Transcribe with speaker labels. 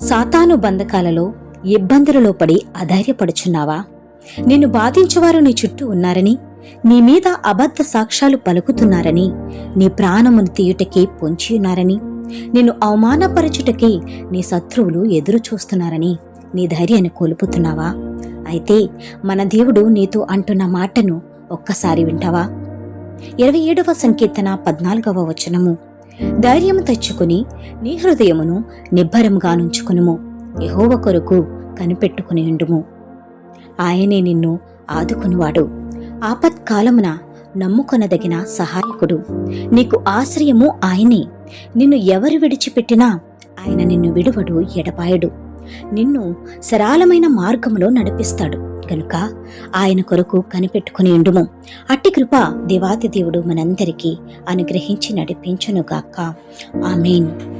Speaker 1: సాతాను బంధకాలలో ఇబ్బందులలో పడి అధైర్యపడుచున్నావా? నిన్ను బాధించేవారు నీ చుట్టూ ఉన్నారని నీ మీద అబద్ధ సాక్ష్యాలు పలుకుతున్నారని నీ ప్రాణమును తీయుటకి పొంచి ఉన్నారని నిన్ను అవమానపరచుటకి నీ శత్రువులు ఎదురు చూస్తున్నారని నీ ధైర్యాన్ని కోల్పోతున్నావా? అయితే మన దేవుడు నీతో అంటున్న మాటను ఒక్కసారి వింటావా? ఇరవై ఏడవ సంకీర్తన పద్నాలుగవ వచనము. ధైర్యము తెచ్చుకుని నీ హృదయమును నిబ్బరముగా నుంచుకునుము. యహోవ కొరకు కనిపెట్టుకుని ఉండుము. ఆయనే నిన్ను ఆదుకునివాడు. ఆపత్కాలమున నమ్ముకొనదగిన సహాయకుడు. నీకు ఆశ్రయము ఆయనే. నిన్ను ఎవరు విడిచిపెట్టినా ఆయన నిన్ను విడువడు ఎడపాయడు నిన్ను సరళమైన మార్గములో నడిపిస్తాడు. కనుక ఆయన కొరకు కనిపెట్టుకుని ఉండుము. అట్టి కృప దేవాతి దేవుడు మనందరికీ అనుగ్రహించి నడిపించునుగాక. ఆమెన్.